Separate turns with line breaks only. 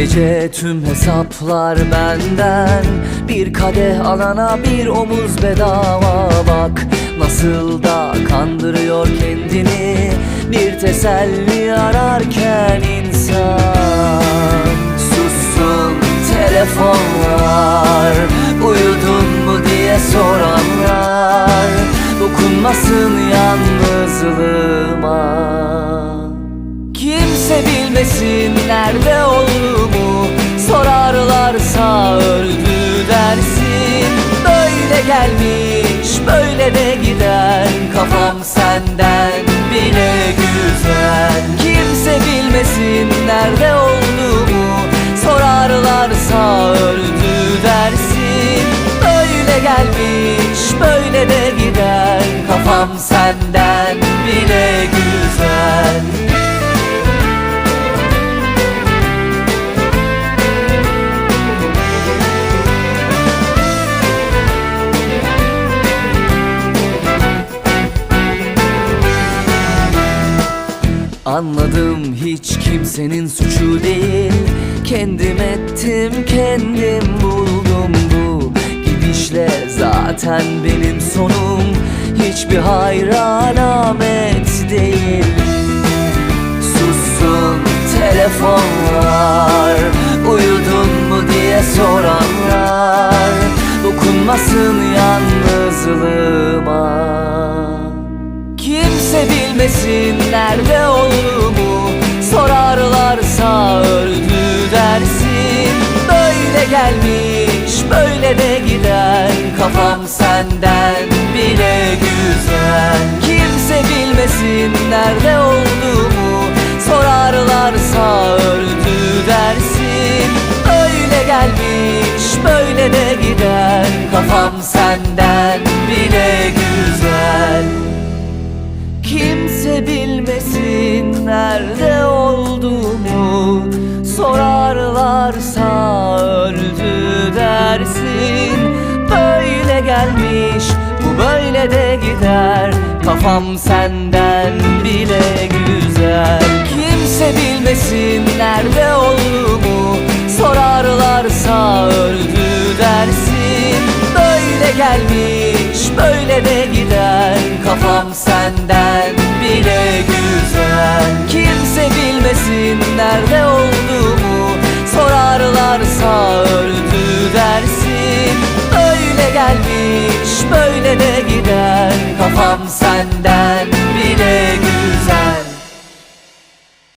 gece tüm hesaplar benden. Bir kadeh alana bir omuz bedava. Bak Nasıl da kandırıyor kendini. Bir teselli ararken insan. Sussun telefonlar. Uyudun mu diye soranlar. Dokunmasın yalnızlığıma. Kimse bilmesin nerede olduğumu gelmiş böyle de gider Kafam senden bile güzel. Kimse bilmesin nerede olduğumu Sorarlarsa öldü dersin. Böyle gelmiş böyle de gider Kafam senden bile Anladım hiç kimsenin suçu değil. Kendim ettim kendim buldum bu Gidişle. Zaten benim sonum Hiçbir hayra alamet değil. Sussun telefonlar bilmesin nerede olduğumu Sorarlarsa öldü dersin. Böyle gelmiş böyle de gider Kafam senden bile güzel. Kimse bilmesin nerede olduğumu Sorarlarsa öldü dersin. Öyle gelmiş böyle de gider Kafam senden Sorarlarsa öldü dersin. Böyle gelmiş bu böyle de gider. Kafam senden bile güzel. Kimse bilmesin nerede olduğumu. Sorarlarsa öldü dersin. Böyle gelmiş böyle de gider. Kafam varsa öldü dersin. Öyle gelmiş böyle de gider Kafam senden.